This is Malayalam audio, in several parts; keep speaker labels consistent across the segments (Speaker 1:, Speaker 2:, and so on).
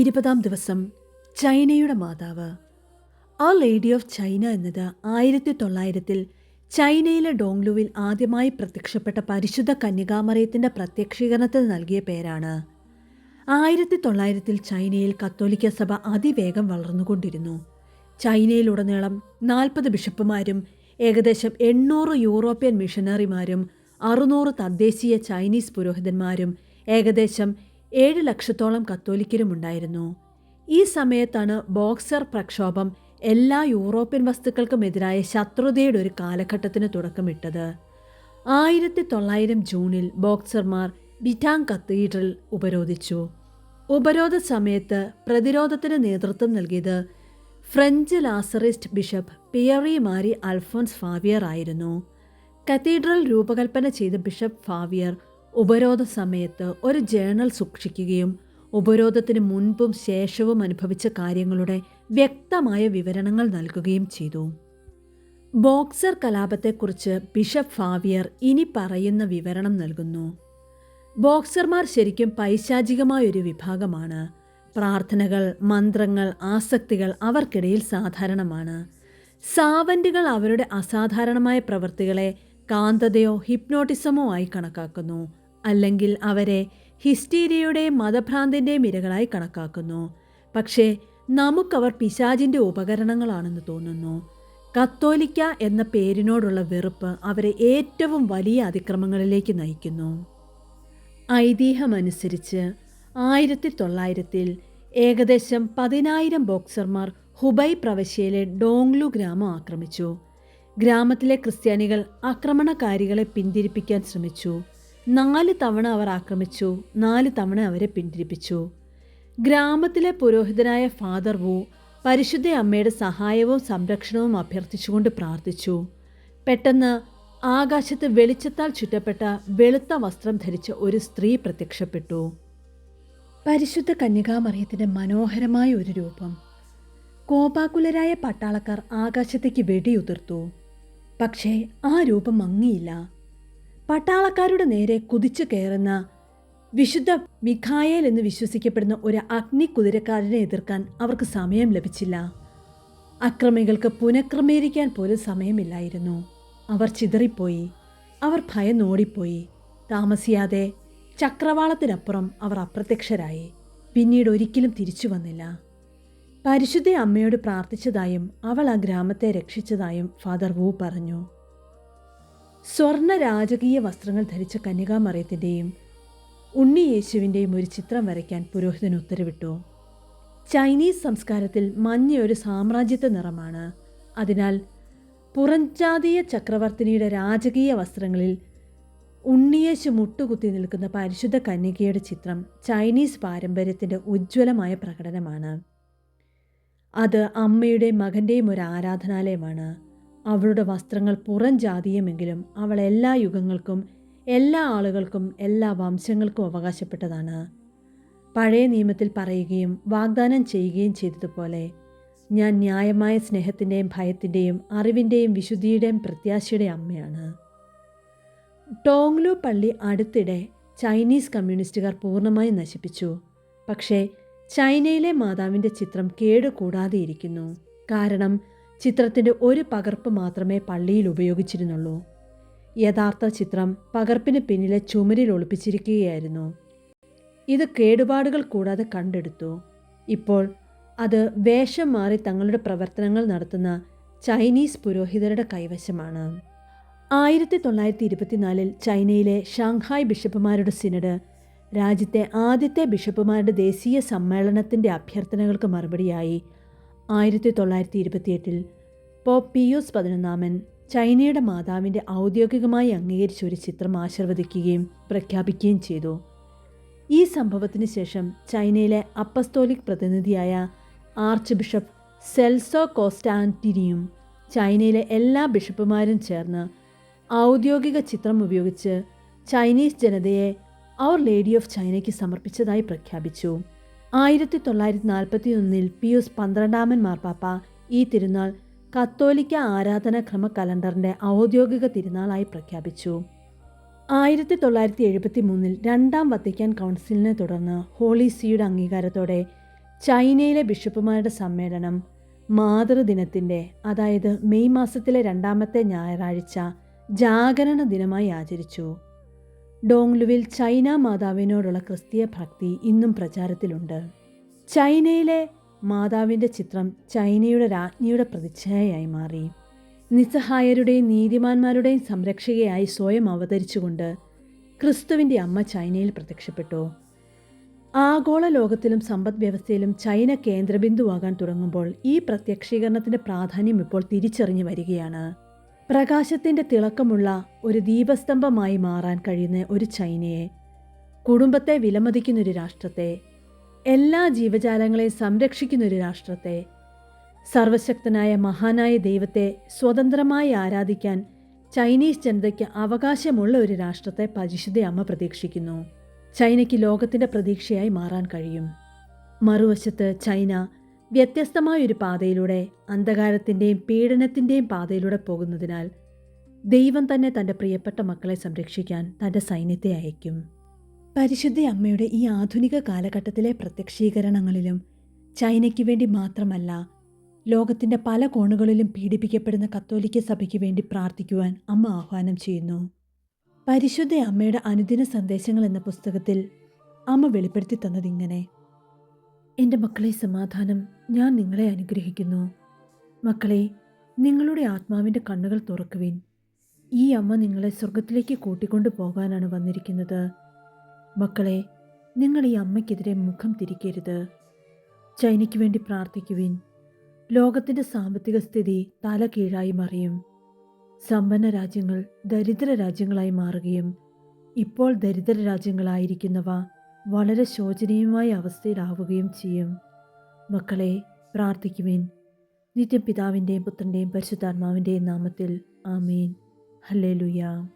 Speaker 1: ഇരുപതാം ദിവസം ചൈനയുടെ മാതാവ്. ആ ലേഡി ഓഫ് ചൈന എന്നത് ആയിരത്തി തൊള്ളായിരത്തിൽ ചൈനയിലെ ഡോങ്ലുവിൽ ആദ്യമായി പ്രത്യക്ഷപ്പെട്ട പരിശുദ്ധ കന്യകാമറയത്തിന്റെ പ്രത്യക്ഷീകരണത്തിന് നൽകിയ പേരാണ്. ആയിരത്തി തൊള്ളായിരത്തിൽ ചൈനയിൽ കത്തോലിക്ക സഭ അതിവേഗം വളർന്നുകൊണ്ടിരുന്നു. ചൈനയിലുടനീളം നാൽപ്പത് ബിഷപ്പുമാരും ഏകദേശം എണ്ണൂറ് യൂറോപ്യൻ മിഷനറിമാരും അറുന്നൂറ് തദ്ദേശീയ ചൈനീസ് പുരോഹിതന്മാരും ഏകദേശം ഏഴ് ലക്ഷത്തോളം കത്തോലിക്കരുമുണ്ടായിരുന്നു. ഈ സമയത്താണ് ബോക്സർ പ്രക്ഷോഭം എല്ലാ യൂറോപ്യൻ വസ്തുക്കൾക്കുമെതിരായ ശത്രുതയുടെ ഒരു കാലഘട്ടത്തിന് തുടക്കമിട്ടത്. ആയിരത്തി തൊള്ളായിരം ജൂണിൽ ബോക്സർമാർ ബിറ്റാങ് കത്തീഡ്രൽ ഉപരോധിച്ചു. ഉപരോധ സമയത്ത് പ്രതിരോധത്തിന് നേതൃത്വം നൽകിയത് French Lazarist bishop Pierre Marie Alphonse Favier ആയിരുന്നു. കത്തീഡ്രൽ രൂപകൽപ്പന ചെയ്ത ബിഷപ്പ് ഫാവിയർ ഉപരോധ സമയത്ത് ഒരു ജേണൽ സൂക്ഷിക്കുകയും ഉപരോധത്തിന് മുൻപും ശേഷവും അനുഭവിച്ച കാര്യങ്ങളുടെ വ്യക്തമായ വിവരണങ്ങൾ നൽകുകയും ചെയ്തു. ബോക്സർ കലാപത്തെക്കുറിച്ച് ബിഷപ്പ് ഫാവിയർ ഇനി പറയുന്ന വിവരണം നൽകുന്നു. ബോക്സർമാർ ശരിക്കും പൈശാചികമായ ഒരു വിഭാഗമാണ്. പ്രാർത്ഥനകൾ മന്ത്രങ്ങൾ ആസക്തികൾ അവർക്കിടയിൽ സാധാരണമാണ്. സാവന്റുകൾ അവരുടെ അസാധാരണമായ പ്രവൃത്തികളെ കാന്തതയോ ഹിപ്നോട്ടിസമോ ആയി കണക്കാക്കുന്നു. അല്ലെങ്കിൽ അവരെ ഹിസ്റ്റീരിയയുടെ മതഭ്രാന്തിന്റെ മിരകളായി കണക്കാക്കുന്നു. പക്ഷേ നമുക്കവർ പിശാചിന്റെ ഉപകരണങ്ങളാണെന്ന് തോന്നുന്നു. കത്തോലിക്ക എന്ന പേരിനോടുള്ള വെറുപ്പ് അവരെ ഏറ്റവും വലിയ അതിക്രമങ്ങളിലേക്ക് നയിക്കുന്നു. ഐതിഹ്യമനുസരിച്ച് ആയിരത്തി തൊള്ളായിരത്തിൽ ഏകദേശം പതിനായിരം ബോക്സർമാർ ഹുബൈ പ്രവശ്യയിലെ ഡോങ്ലു ഗ്രാമം ആക്രമിച്ചു. ഗ്രാമത്തിലെ ക്രിസ്ത്യാനികൾ ആക്രമണകാരികളെ പിന്തിരിപ്പിക്കാൻ ശ്രമിച്ചു. നാല് തവണ അവർ ആക്രമിച്ചു നാല് തവണ അവരെ പിന്തിരിപ്പിച്ചു. ഗ്രാമത്തിലെ പുരോഹിതനായ ഫാദർ വു പരിശുദ്ധ അമ്മയുടെ സഹായവും സംരക്ഷണവും അഭ്യർത്ഥിച്ചുകൊണ്ട് പ്രാർത്ഥിച്ചു. പെട്ടെന്ന് ആകാശത്ത് വെളിച്ചത്താൽ ചുറ്റപ്പെട്ട വെളുത്ത വസ്ത്രം ധരിച്ച ഒരു സ്ത്രീ പ്രത്യക്ഷപ്പെട്ടു. പരിശുദ്ധ കന്യകാമറിയത്തിന്റെ മനോഹരമായ ഒരു രൂപം. കോപാകുലരായ പട്ടാളക്കാർ ആകാശത്തേക്ക് വെടിയുതിർത്തു. പക്ഷേ ആ രൂപം മങ്ങിയില്ല. പട്ടാളക്കാരുടെ നേരെ കുതിച്ചു കയറുന്ന വിശുദ്ധ മിഖായേൽ എന്ന് വിശ്വസിക്കപ്പെടുന്ന ഒരു അഗ്നി കുതിരക്കാരനെ എതിർക്കാൻ അവർക്ക് സമയം ലഭിച്ചില്ല. അക്രമികൾക്ക് പുനഃക്രമീകരിക്കാൻ പോലും സമയമില്ലായിരുന്നു. അവർ ചിതറിപ്പോയി. അവർ ഭയന്നോടിപ്പോയി. താമസിയാതെ ചക്രവാളത്തിനപ്പുറം അവർ അപ്രത്യക്ഷരായി. പിന്നീട് ഒരിക്കലും തിരിച്ചു വന്നില്ല. പരിശുദ്ധ അമ്മയോട് പ്രാർത്ഥിച്ചതായും അവൾ ആ ഗ്രാമത്തെ രക്ഷിച്ചതായും ഫാദർ വു പറഞ്ഞു. സ്വർണ രാജകീയ വസ്ത്രങ്ങൾ ധരിച്ച കന്യകാമറിയത്തിന്റെയും ഉണ്ണി യേശുവിന്റെയും ഒരു ചിത്രം വരയ്ക്കാൻ പുരോഹിതൻ ഉത്തരവിട്ടു. ചൈനീസ് സംസ്കാരത്തിൽ മഞ്ഞ ഒരു സാമ്രാജ്യത്വ നിറമാണ്. അതിനാൽ പുറംജാതീയ ചക്രവർത്തിനിയുടെ രാജകീയ വസ്ത്രങ്ങളിൽ ഉണ്ണിയേശു മുട്ടുകുത്തി നിൽക്കുന്ന പരിശുദ്ധ കന്യകയുടെ ചിത്രം ചൈനീസ് പാരമ്പര്യത്തിന്റെ ഉജ്ജ്വലമായ പ്രകടനമാണ്. അത് അമ്മയുടെയും മകന്റെയും ഒരു ആരാധനാലയമാണ്. അവളുടെ വസ്ത്രങ്ങൾ പുറം ജാതീയമെങ്കിലും അവൾ എല്ലാ യുഗങ്ങൾക്കും എല്ലാ ആളുകൾക്കും എല്ലാ വംശങ്ങൾക്കും അവകാശപ്പെട്ടതാണ്. പഴയ നിയമത്തിൽ പറയുകയും വാഗ്ദാനം ചെയ്യുകയും ചെയ്തതുപോലെ ഞാൻ ന്യായമായ സ്നേഹത്തിന്റെയും ഭയത്തിന്റെയും അറിവിന്റെയും വിശുദ്ധിയുടെയും പ്രത്യാശയുടെ അമ്മയാണ്. ടോങ്ലു പള്ളി അടുത്തിടെ ചൈനീസ് കമ്മ്യൂണിസ്റ്റുകാർ പൂർണമായും നശിപ്പിച്ചു. പക്ഷേ ചൈനയിലെ മാതാവിന്റെ ചിത്രം കേടുകൂടാതെ ഇരിക്കുന്നു കാരണം ചിത്രത്തിന്റെ ഒരു പകർപ്പ് മാത്രമേ പള്ളിയിൽ ഉപയോഗിച്ചിരുന്നുള്ളൂ. യഥാർത്ഥ ചിത്രം പകർപ്പിന് പിന്നിലെ ചുമരിൽ ഒളിപ്പിച്ചിരിക്കുകയായിരുന്നു. ഇത് കേടുപാടുകൾ കൂടാതെ കണ്ടെടുത്തു. ഇപ്പോൾ അത് വേഷം മാറി തങ്ങളുടെ പ്രവർത്തനങ്ങൾ നടത്തുന്ന ചൈനീസ് പുരോഹിതരുടെ കൈവശമാണ്. ആയിരത്തി തൊള്ളായിരത്തി ഇരുപത്തിനാലിൽ ചൈനയിലെ ഷാങ്ഹായ് ബിഷപ്പുമാരുടെ സിനഡ് രാജ്യത്തെ ആദ്യത്തെ ബിഷപ്പുമാരുടെ ദേശീയ സമ്മേളനത്തിന്റെ അഭ്യർത്ഥനകൾക്ക് മറുപടിയായി ആയിരത്തി തൊള്ളായിരത്തി ഇരുപത്തിയെട്ടിൽ പോപ്പ് പിയൂസ് പതിനൊന്നാമൻ ചൈനയുടെ മാതാവിന്റെ ഔദ്യോഗികമായി അംഗീകരിച്ച ഒരു ചിത്രം ആശീർവദിക്കുകയും പ്രഖ്യാപിക്കുകയും ചെയ്തു. ഈ സംഭവത്തിന് ശേഷം ചൈനയിലെ അപ്പസ്തോലിക് പ്രതിനിധിയായ ആർച്ച് ബിഷപ്പ് സെൽസോ കോസ്റ്റാന്റിനിയും ചൈനയിലെ എല്ലാ ബിഷപ്പുമാരും ചേർന്ന് ഔദ്യോഗിക ചിത്രം ഉപയോഗിച്ച് ചൈനീസ് ജനതയെ അവർ ലേഡി ഓഫ് ചൈനയ്ക്ക് സമർപ്പിച്ചതായി പ്രഖ്യാപിച്ചു. ആയിരത്തി തൊള്ളായിരത്തി നാൽപ്പത്തി ഒന്നിൽ പിയൂസ് പന്ത്രണ്ടാമൻ മാർപ്പാപ്പ ഈ തിരുനാൾ കത്തോലിക്ക ആരാധനാക്രമ കലണ്ടറിന്റെ ഔദ്യോഗിക തിരുനാളായി പ്രഖ്യാപിച്ചു. ആയിരത്തി തൊള്ളായിരത്തി എഴുപത്തി മൂന്നിൽ രണ്ടാം വത്തിക്കാൻ കൗൺസിലിനെ തുടർന്ന് ഹോളി സിയുടെ അംഗീകാരത്തോടെ ചൈനയിലെ ബിഷപ്പുമാരുടെ സമ്മേളനം മാതൃദിനത്തിന്റെ അതായത് മെയ് മാസത്തിലെ രണ്ടാമത്തെ ഞായറാഴ്ച ജാഗരണ ദിനമായി ആചരിച്ചു. ഡോങ്ലുവിൽ ചൈന മാതാവിനോടുള്ള ക്രിസ്തീയ ഭക്തി ഇന്നും പ്രചാരത്തിലുണ്ട്. ചൈനയിലെ മാതാവിന്റെ ചിത്രം ചൈനയുടെ രാജ്ഞിയുടെ പ്രതിച്ഛായയായി മാറി. നിസ്സഹായരുടെയും നീതിമാന്മാരുടെയും സംരക്ഷകയായി സ്വയം അവതരിച്ചുകൊണ്ട് ക്രിസ്തുവിന്റെ അമ്മ ചൈനയിൽ പ്രത്യക്ഷപ്പെട്ടു. ആഗോള ലോകത്തിലും സമ്പദ് വ്യവസ്ഥയിലും ചൈന കേന്ദ്രബിന്ദുവാകാൻ തുടങ്ങുമ്പോൾ ഈ പ്രത്യക്ഷീകരണത്തിന്റെ പ്രാധാന്യം ഇപ്പോൾ തിരിച്ചറിഞ്ഞു വരികയാണ്. പ്രകാശത്തിന്റെ തിളക്കമുള്ള ഒരു ദീപസ്തംഭമായി മാറാൻ കഴിയുന്ന ഒരു ചൈനയെ കുടുംബത്തെ വിലമതിക്കുന്നൊരു രാഷ്ട്രത്തെ എല്ലാ ജീവജാലങ്ങളെയും സംരക്ഷിക്കുന്നൊരു രാഷ്ട്രത്തെ സർവശക്തനായ മഹാനായ ദൈവത്തെ സ്വതന്ത്രമായി ആരാധിക്കാൻ ചൈനീസ് ജനതയ്ക്ക് അവകാശമുള്ള ഒരു രാഷ്ട്രത്തെ പരിശുദ്ധ അമ്മ പ്രതീക്ഷിക്കുന്നു. ചൈനയ്ക്ക് ലോകത്തിന്റെ പ്രതീക്ഷയായി മാറാൻ കഴിയും. മറുവശത്ത് ചൈന വ്യത്യസ്തമായൊരു പാതയിലൂടെ അന്ധകാരത്തിന്റെയും പീഡനത്തിന്റെയും പാതയിലൂടെ പോകുന്നതിനാൽ ദൈവം തന്നെ തന്റെ പ്രിയപ്പെട്ട മക്കളെ സംരക്ഷിക്കാൻ തന്റെ സൈന്യത്തെ അയക്കും. പരിശുദ്ധ അമ്മയുടെ ഈ ആധുനിക കാലഘട്ടത്തിലെ പ്രത്യക്ഷീകരണങ്ങളിലും ചൈനയ്ക്ക് വേണ്ടി മാത്രമല്ല ലോകത്തിന്റെ പല കോണുകളിലും പീഡിപ്പിക്കപ്പെടുന്ന കത്തോലിക്ക സഭയ്ക്ക് വേണ്ടി പ്രാർത്ഥിക്കുവാൻ അമ്മ ആഹ്വാനം ചെയ്യുന്നു. പരിശുദ്ധ അമ്മയുടെ അനുദിന സന്ദേശങ്ങൾ എന്ന പുസ്തകത്തിൽ അമ്മ വെളിപ്പെടുത്തി തന്നതിങ്ങനെ എന്റെ മക്കളെ സമാധാനം ഞാൻ നിങ്ങളെ അനുഗ്രഹിക്കുന്നു. മക്കളെ നിങ്ങളുടെ ആത്മാവിന്റെ കണ്ണുകൾ തുറക്കുവിൻ. ഈ അമ്മ നിങ്ങളെ സ്വർഗത്തിലേക്ക് കൂട്ടിക്കൊണ്ടു പോകാനാണ് വന്നിരിക്കുന്നത്. മക്കളെ നിങ്ങൾ ഈ അമ്മയ്ക്കെതിരെ മുഖം തിരിക്കരുത്. ചൈനയ്ക്ക് വേണ്ടി പ്രാർത്ഥിക്കുവിൻ. ലോകത്തിന്റെ സാമ്പത്തിക സ്ഥിതി തല കീഴായി മറിയും. സമ്പന്ന രാജ്യങ്ങൾ ദരിദ്ര രാജ്യങ്ങളായി മാറുകയും ഇപ്പോൾ ദരിദ്ര രാജ്യങ്ങളായിരിക്കുന്നവ വളരെ ശോചനീയമായ അവസ്ഥയിലാവുകയും ചെയ്യും. മക്കളെ പ്രാർത്ഥിക്കുവിൻ. നിത്യം പിതാവിന്റെയും പുത്രന്റെയും പരിശുദ്ധാത്മാവിന്റെയും നാമത്തിൽ ആമീൻ. ഹല്ലേ ലുയ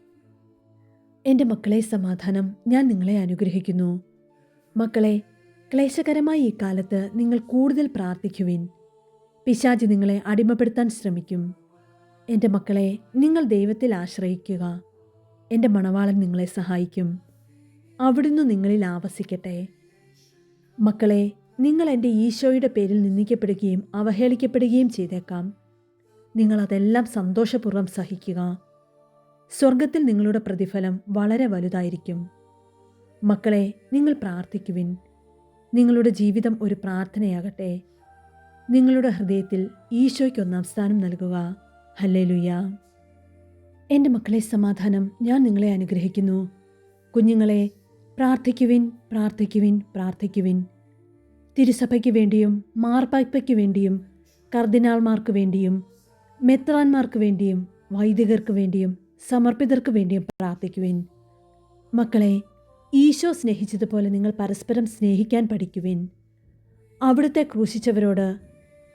Speaker 1: എന്റെ മക്കളെ സമാധാനം ഞാൻ നിങ്ങളെ അനുഗ്രഹിക്കുന്നു. മക്കളെ ക്ലേശകരമായ ഈ കാലത്ത് നിങ്ങൾ കൂടുതൽ പ്രാർത്ഥിക്കുവിൻ. പിശാചി നിങ്ങളെ അടിമപ്പെടുത്താൻ ശ്രമിക്കും. എന്റെ മക്കളെ നിങ്ങൾ ദൈവത്തിൽ ആശ്രയിക്കുക. എന്റെ മണവാളൻ നിങ്ങളെ സഹായിക്കും. അവിടുന്ന് നിങ്ങളിൽ ആവസിക്കട്ടെ. മക്കളെ നിങ്ങൾ എന്റെ ഈശോയുടെ പേരിൽ നിന്ദിക്കപ്പെടുകയും അവഹേളിക്കപ്പെടുകയും ചെയ്തേക്കാം. നിങ്ങൾ അതെല്ലാം സന്തോഷപൂർവം സഹിക്കുക. സ്വർഗത്തിൽ നിങ്ങളുടെ പ്രതിഫലം വളരെ വലുതായിരിക്കും. മക്കളെ നിങ്ങൾ പ്രാർത്ഥിക്കുവിൻ. നിങ്ങളുടെ ജീവിതം ഒരു പ്രാർത്ഥനയാകട്ടെ. നിങ്ങളുടെ ഹൃദയത്തിൽ ഈശോയ്ക്ക് ഒന്നാം സ്ഥാനം നൽകുക. ഹല്ലേലുയ്യ എന്റെ മക്കളെ സമാധാനം ഞാൻ നിങ്ങളെ അനുഗ്രഹിക്കുന്നു. കുഞ്ഞുങ്ങളെ പ്രാർത്ഥിക്കുവിൻ പ്രാർത്ഥിക്കുവിൻ പ്രാർത്ഥിക്കുവിൻ. തിരുസഭയ്ക്ക് വേണ്ടിയും മാർപ്പായ്പയ്ക്ക് വേണ്ടിയും കർദിനാൾമാർക്ക് വേണ്ടിയും മെത്രാന്മാർക്ക് വേണ്ടിയും വൈദികർക്ക് വേണ്ടിയും സമർപ്പിതർക്ക് വേണ്ടിയും പ്രാർത്ഥിക്കുവിൻ. മക്കളെ ഈശോ സ്നേഹിച്ചതുപോലെ നിങ്ങൾ പരസ്പരം സ്നേഹിക്കാൻ പഠിക്കുവിൻ. അവിടുത്തെ ക്രൂശിച്ചവരോട്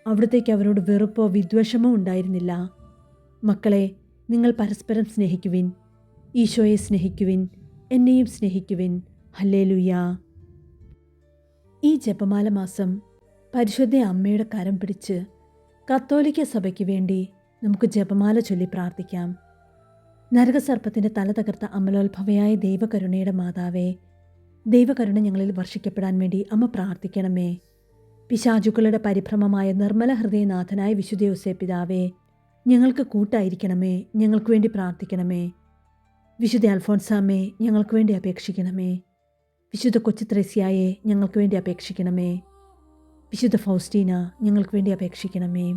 Speaker 1: അവിടത്തേക്ക് അവരോട് വെറുപ്പോ വിദ്വേഷമോ ഉണ്ടായിരുന്നില്ല. മക്കളെ നിങ്ങൾ പരസ്പരം സ്നേഹിക്കുവിൻ. ഈശോയെ സ്നേഹിക്കുവിൻ എന്നെയും സ്നേഹിക്കുവിൻ. ഹല്ലേലുയ്യ ഈ ജപമാല മാസം പരിശുദ്ധ അമ്മയുടെ കരം പിടിച്ച് കത്തോലിക്ക സഭയ്ക്ക് വേണ്ടി നമുക്ക് ജപമാല ചൊല്ലി പ്രാർത്ഥിക്കാം. നരകസർപ്പത്തിന്റെ തല തകർത്ത അമലോത്ഭവയായ ദൈവകരുണയുടെ മാതാവേ ദൈവകരുണ ഞങ്ങളിൽ വർഷിക്കപ്പെടാൻ വേണ്ടി അമ്മ പ്രാർത്ഥിക്കണമേ. പിശാചുക്കളുടെ പരിഭ്രമമായ നിർമ്മല ഹൃദയനാഥനായ വിശുദ്ധ യോസേ പിതാവേ ഞങ്ങൾക്ക് കൂട്ടായിരിക്കണമേ ഞങ്ങൾക്ക് വേണ്ടി പ്രാർത്ഥിക്കണമേ. വിശുദ്ധ അൽഫോൻസാമേ ഞങ്ങൾക്ക് വേണ്ടി അപേക്ഷിക്കണമേ. വിശുദ്ധ കൊച്ചു ത്രേസ്യായെ ഞങ്ങൾക്ക് വേണ്ടി അപേക്ഷിക്കണമേ. വിശുദ്ധ ഫൗസ്റ്റീന ഞങ്ങൾക്ക് വേണ്ടി അപേക്ഷിക്കണമേ.